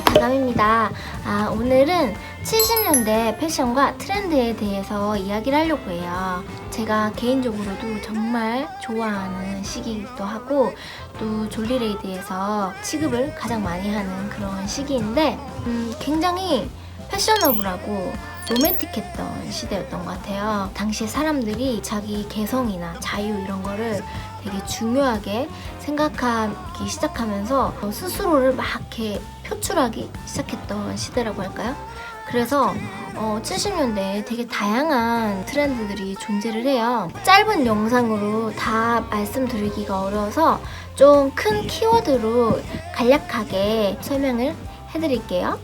다감입니다. 아, 오늘은 70년대 패션과 트렌드에 대해서 이야기를 하려고 해요. 제가 개인적으로도 정말 좋아하는 시기이기도 하고 또 졸리레이드에서 취급을 가장 많이 하는 그런 시기인데 음, 굉장히 패셔너블하고 로맨틱했던 시대였던 것 같아요. 당시에 사람들이 자기 개성이나 자유 이런 거를 되게 중요하게 생각하기 시작하면서 어, 스스로를 막 이렇게 표출하기 시작했던 시대라고 할까요? 그래서 어, 70년대에 되게 다양한 트렌드들이 존재를 해요. 짧은 영상으로 다 말씀드리기가 어려워서 좀 큰 키워드로 간략하게 설명을 해드릴게요.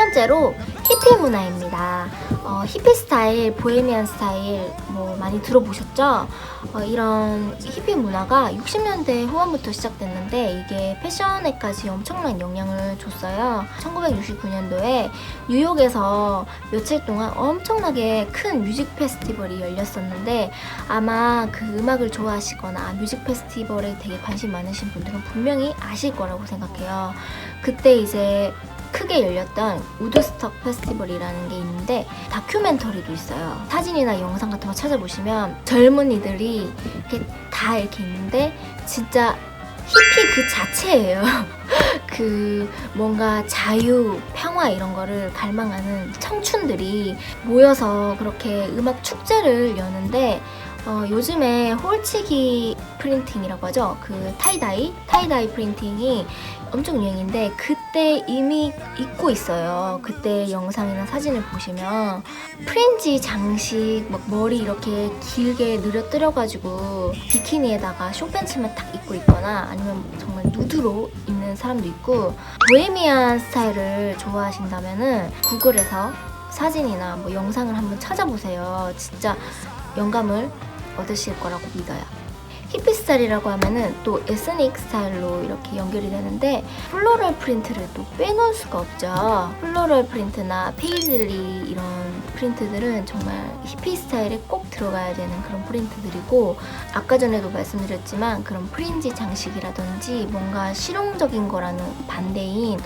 번째로 히피 문화입니다. 어, 히피 스타일, 보헤미안 스타일 뭐 많이 들어보셨죠? 어, 이런 히피 문화가 60년대 후반부터 시작됐는데 이게 패션에까지 엄청난 영향을 줬어요. 1969년도에 뉴욕에서 며칠 동안 엄청나게 큰 뮤직 페스티벌이 열렸었는데 아마 그 음악을 좋아하시거나 뮤직 페스티벌에 되게 관심 많으신 분들은 분명히 아실 거라고 생각해요. 그때 이제 크게 열렸던 우드스톡 페스티벌이라는 게 있는데 다큐멘터리도 있어요. 사진이나 영상 같은 거 찾아보시면 젊은이들이 이렇게 다 이렇게 있는데 진짜 히피 그 자체예요. 그 뭔가 자유, 평화 이런 거를 갈망하는 청춘들이 모여서 그렇게 음악 축제를 여는데 어, 요즘에 홀치기 프린팅이라고 하죠. 그 타이다이, 타이다이 프린팅이 엄청 유행인데 그때 이미 입고 있어요. 그때 영상이나 사진을 보시면 프린지 장식 막 머리 이렇게 길게 늘어뜨려가지고 비키니에다가 쇼팬츠만 딱 입고 있거나 아니면 정말 누드로 입는 사람도 있고 보헤미안 스타일을 좋아하신다면은 구글에서 사진이나 뭐 영상을 한번 찾아보세요. 진짜 영감을 얻으실 거라고 믿어요. 히피 스타일이라고 하면은 또 에스닉 스타일로 이렇게 연결이 되는데 플로럴 프린트를 또 빼놓을 수가 없죠. 플로럴 프린트나 페이즐리 이런 프린트들은 정말 히피 스타일에 꼭 들어가야 되는 그런 프린트들이고 아까 전에도 말씀드렸지만 그런 프린지 장식이라든지 뭔가 실용적인 거라는 반대인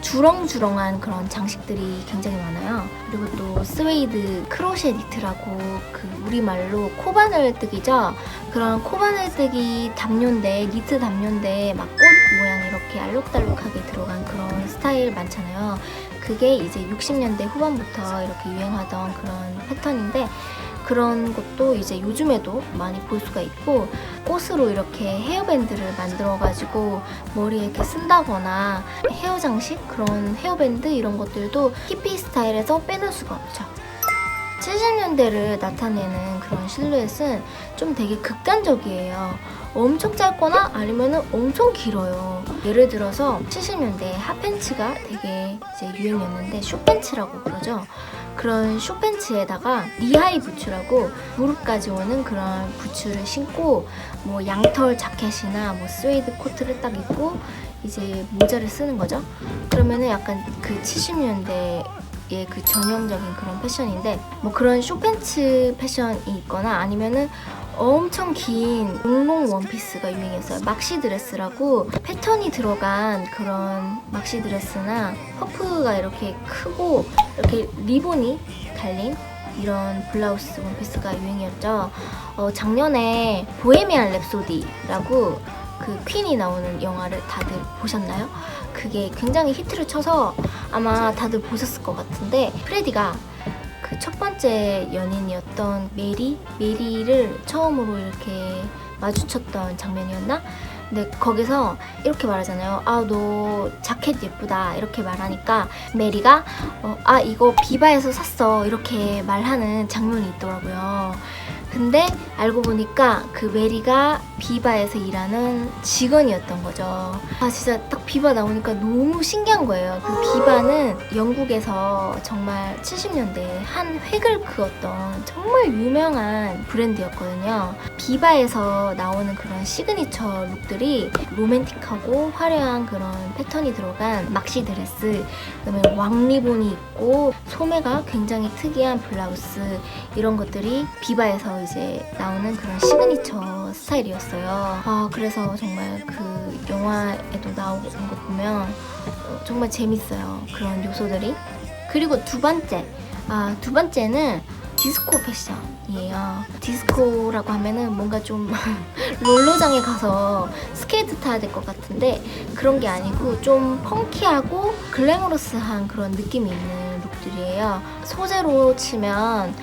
주렁주렁한 그런 장식들이 굉장히 많아요. 그리고 또 스웨이드 크로셰 니트라고 그 우리말로 코바늘뜨기죠. 그런 코바늘뜨기 담요인데 니트 담요인데 막 꽃 모양 이렇게 알록달록하게 들어간 그런 스타일 많잖아요. 그게 이제 60년대 후반부터 이렇게 유행하던 그런 패턴인데 그런 것도 이제 요즘에도 많이 볼 수가 있고 꽃으로 이렇게 헤어밴드를 만들어가지고 머리에 이렇게 쓴다거나 헤어 장식 그런 헤어밴드 이런 것들도 히피 스타일에서 빼놓을 수가 없죠. 70년대를 나타내는 그런 실루엣은 좀 되게 극단적이에요. 엄청 짧거나 아니면 엄청 길어요. 예를 들어서 70년대 핫팬츠가 되게 이제 유행이었는데 숏팬츠라고 그러죠. 그런 숏팬츠에다가 니하이 부츠라고 무릎까지 오는 그런 부츠를 신고 뭐 양털 자켓이나 뭐 스웨이드 코트를 딱 입고 이제 모자를 쓰는 거죠. 그러면은 약간 그 70년대 의그 전형적인 그런 패션인데 뭐 그런 숏팬츠 패션이 있거나 아니면은 엄청 긴 롱롱 원피스가 유행했어요. 막시 드레스라고 패턴이 들어간 그런 막시 드레스나 퍼프가 이렇게 크고 이렇게 리본이 달린 이런 블라우스 원피스가 유행이었죠. 어, 작년에 보헤미안 랩소디라고 그 퀸이 나오는 영화를 다들 보셨나요? 그게 굉장히 히트를 쳐서 아마 다들 보셨을 것 같은데 프레디가 그 첫 번째 연인이었던 메리 메리를 처음으로 이렇게 마주쳤던 장면이었나? 근데 거기서 이렇게 말하잖아요. 아, 너 자켓 예쁘다. 이렇게 말하니까 메리가 어, 아, 이거 비바에서 샀어. 이렇게 말하는 장면이 있더라고요. 근데 알고 보니까 그 메리가 비바에서 일하는 직원이었던 거죠. 아 진짜 딱 비바 나오니까 너무 신기한 거예요. 그 비바는 영국에서 정말 70년대에 한 획을 그었던 정말 유명한 브랜드였거든요. 비바에서 나오는 그런 시그니처 룩들이 로맨틱하고 화려한 그런 패턴이 들어간 막시 드레스, 그다음에 왕리본이 있고 소매가 굉장히 특이한 블라우스 이런 것들이 비바에서 이제 나오는 그런 시그니처 스타일이었어요. 아, 그래서 정말 그 영화에도 나오는 거 보면 어, 정말 재밌어요. 그런 요소들이. 그리고 두 번째, 아, 두 번째는 디스코 패션이에요. 디스코라고 하면은 뭔가 좀 롤러장에 가서 스케이트 타야 될 것 같은데 그런 게 아니고 좀 펑키하고 글래머러스한 그런 느낌이 있는 룩들이에요. 소재로 치면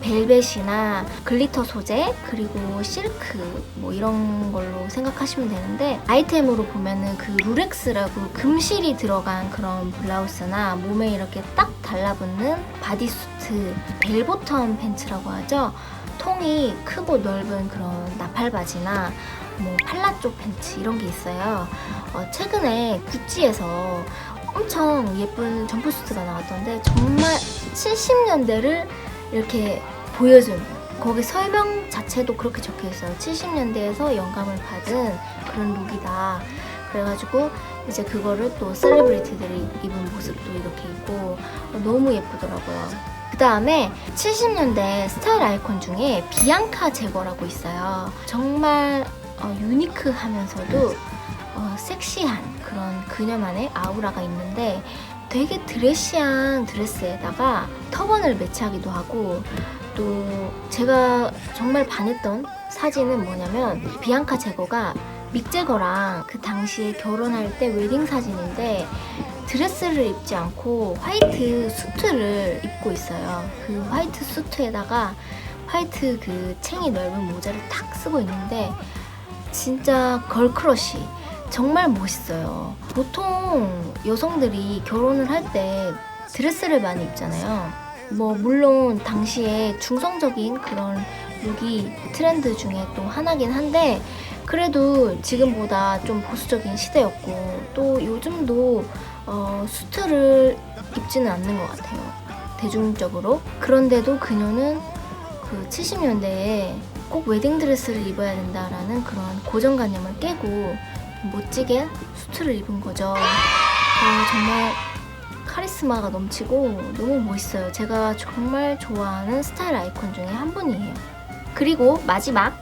벨벳이나 글리터 소재 그리고 실크 뭐 이런 걸로 생각하시면 되는데 아이템으로 보면은 그 루렉스라고 금실이 들어간 그런 블라우스나 몸에 이렇게 딱 달라붙는 바디수트 벨보텀 팬츠라고 하죠. 통이 크고 넓은 그런 나팔 바지나 뭐 팔라 쪽 팬츠 이런 게 있어요. 어, 최근에 구찌에서 엄청 예쁜 점프수트가 나왔던데 정말 70년대를 이렇게 보여준 거기 설명 자체도 그렇게 적혀 있어요. 70년대에서 영감을 받은 그런 룩이다. 그래가지고 이제 그거를 또 셀레브리티들이 입은 모습도 이렇게 있고 어, 너무 예쁘더라고요. 그 다음에 70년대 스타일 아이콘 중에 비앙카 제거라고 있어요. 정말 어, 유니크하면서도 어, 섹시한 그런 그녀만의 아우라가 있는데 되게 드레시한 드레스에다가 터번을 매치하기도 하고 또 제가 정말 반했던 사진은 뭐냐면 비앙카 제거가 믹 제거랑 그 당시에 결혼할 때 웨딩 사진인데 드레스를 입지 않고 화이트 수트를 입고 있어요. 그 화이트 수트에다가 화이트 그 챙이 넓은 모자를 탁 쓰고 있는데 진짜 걸크러쉬 정말 멋있어요. 보통 여성들이 결혼을 할 때 드레스를 많이 입잖아요. 뭐 물론 당시에 중성적인 그런 룩이 트렌드 중에 또 하나긴 한데 그래도 지금보다 좀 보수적인 시대였고 또 요즘도 어, 수트를 입지는 않는 것 같아요. 대중적으로. 그런데도 그녀는 그 70년대에 꼭 웨딩드레스를 입어야 된다라는 그런 고정관념을 깨고 멋지게 수트를 입은 거죠. 아, 정말 카리스마가 넘치고 너무 멋있어요. 제가 정말 좋아하는 스타일 아이콘 중에 한 분이에요. 그리고 마지막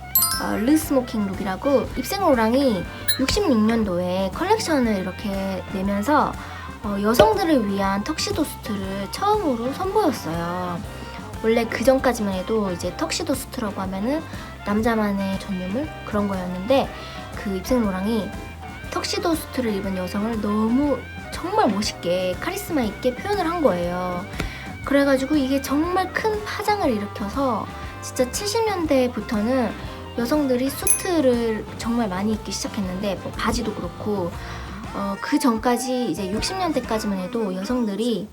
어, 르 스모킹 룩이라고 입생로랑이 66년도에 컬렉션을 이렇게 내면서 어, 여성들을 위한 턱시도 수트를 처음으로 선보였어요. 원래 그 전까지만 해도 이제 턱시도 수트라고 하면은 남자만의 전유물 그런 거였는데 그 입생로랑이 턱시도 수트를 입은 여성을 너무 정말 멋있게 카리스마 있게 표현을 한 거예요. 그래가지고 이게 정말 큰 파장을 일으켜서 진짜 70년대부터는 여성들이 수트를 정말 많이 입기 시작했는데 뭐 바지도 그렇고 어, 그 전까지 이제 60년대까지만 해도 여성들이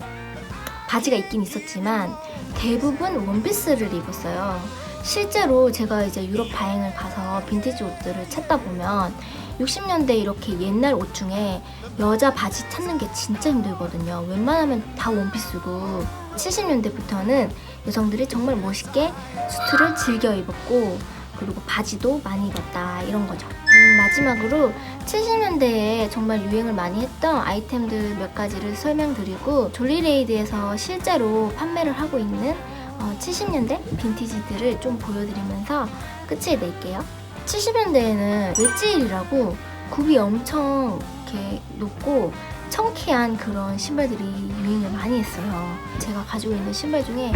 바지가 있긴 있었지만 대부분 원피스를 입었어요. 실제로 제가 이제 유럽 바행을 가서 빈티지 옷들을 찾다 보면 60년대 이렇게 옛날 옷 중에 여자 바지 찾는 게 진짜 힘들거든요. 웬만하면 다 원피스고 70년대부터는 여성들이 정말 멋있게 수트를 즐겨 입었고 그리고 바지도 많이 입었다 이런 거죠. 음, 마지막으로 70년대에 정말 유행을 많이 했던 아이템들 몇 가지를 설명드리고 졸리레이드에서 실제로 판매를 하고 있는 어, 70년대 빈티지들을 좀 보여드리면서 끝을 낼게요. 70년대에는 웨지힐이라고 굽이 엄청 이렇게 높고 청키한 그런 신발들이 유행을 많이 했어요. 제가 가지고 있는 신발 중에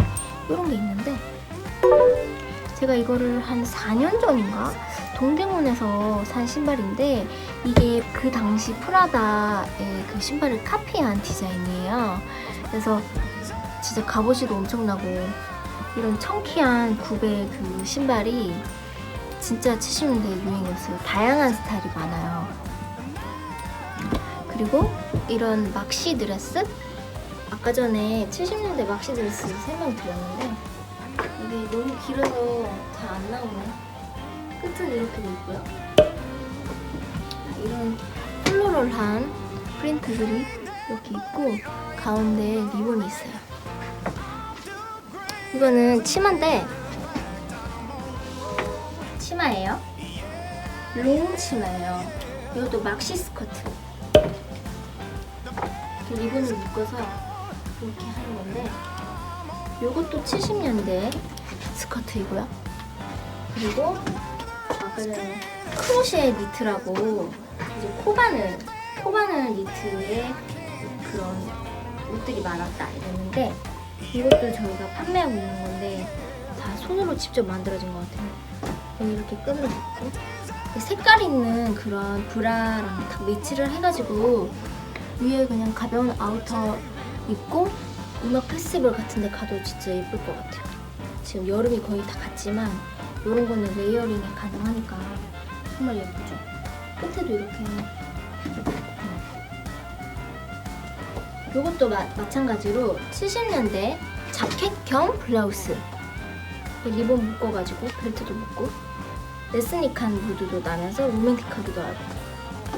이런 게 있는데 제가 이거를 한 4년 전인가 동대문에서 산 신발인데 이게 그 당시 프라다의 그 신발을 카피한 디자인이에요. 그래서 진짜 값어치도 엄청나고 이런 청키한 굽의 그 신발이 진짜 70년대 유행이었어요. 다양한 스타일이 많아요. 그리고 이런 막시 드레스? 아까 전에 70년대 막시 드레스 설명드렸는데 이게 너무 길어서 잘 안 나오네. 끝은 이렇게 돼 있고요. 이런 플로럴한 프린트들이 이렇게 있고 가운데 리본이 있어요. 이거는 치마인데 치마예요. 롱 치마예요. 이것도 막시 스커트. 리본을 묶어서 이렇게 하는 건데 이것도 70년대 스커트이고요. 그리고 아까 전에 크로셰 니트라고 이제 코바늘 코바늘 니트에 그런 옷들이 많았다 이랬는데 이것도 저희가 판매하고 있는 건데 다 손으로 직접 만들어진 것 같아요. 여기 이렇게 끈을 묶고 색깔 있는 그런 브라랑 딱 매치를 해가지고 위에 그냥 가벼운 아우터 입고 음악 페스티벌 같은 데 가도 진짜 예쁠 것 같아요. 지금 여름이 거의 다 갔지만 이런 거는 레이어링이 가능하니까 정말 예쁘죠. 끝에도 이렇게 이것도 마, 마찬가지로 70년대 자켓 겸 블라우스 리본 묶어가지고 벨트도 묶고 레스닉한 무드도 나면서 로맨틱하기도 하고.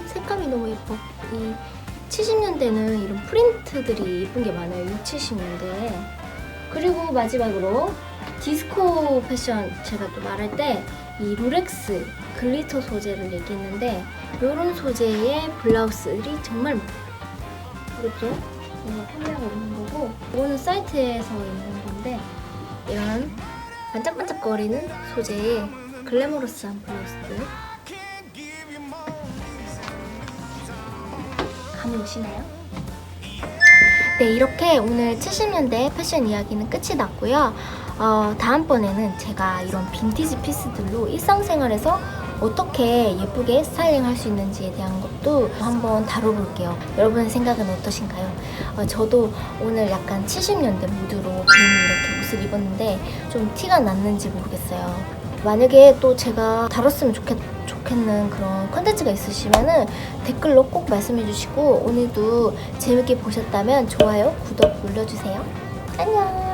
색감이 너무 예뻐. 이 70년대는 이런 프린트들이 예쁜 게 많아요 6, 70년대 그리고 마지막으로 디스코 패션 제가 또 말할 때이 롤렉스 글리터 소재를 얘기했는데 이런 소재의 블라우스들이 정말 이렇게 이거 판매하고 있는 거고 이거는 사이트에서 있는 건데 이런 반짝반짝거리는 소재의 글래머러스한 블라우스들 감이 오시나요? 네 이렇게 오늘 70년대 패션 이야기는 끝이 났고요 어, 다음번에는 제가 이런 빈티지 피스들로 일상생활에서 어떻게 예쁘게 스타일링 할 수 있는지에 대한 것도 한번 다뤄볼게요. 여러분의 생각은 어떠신가요? 어, 저도 오늘 약간 70년대 무드로 이렇게 옷을 입었는데 좀 티가 났는지 모르겠어요. 만약에 또 제가 다뤘으면 좋겠, 좋겠는 그런 컨텐츠가 있으시면은 댓글로 꼭 말씀해 주시고 오늘도 재밌게 보셨다면 좋아요, 구독 눌러주세요. 안녕!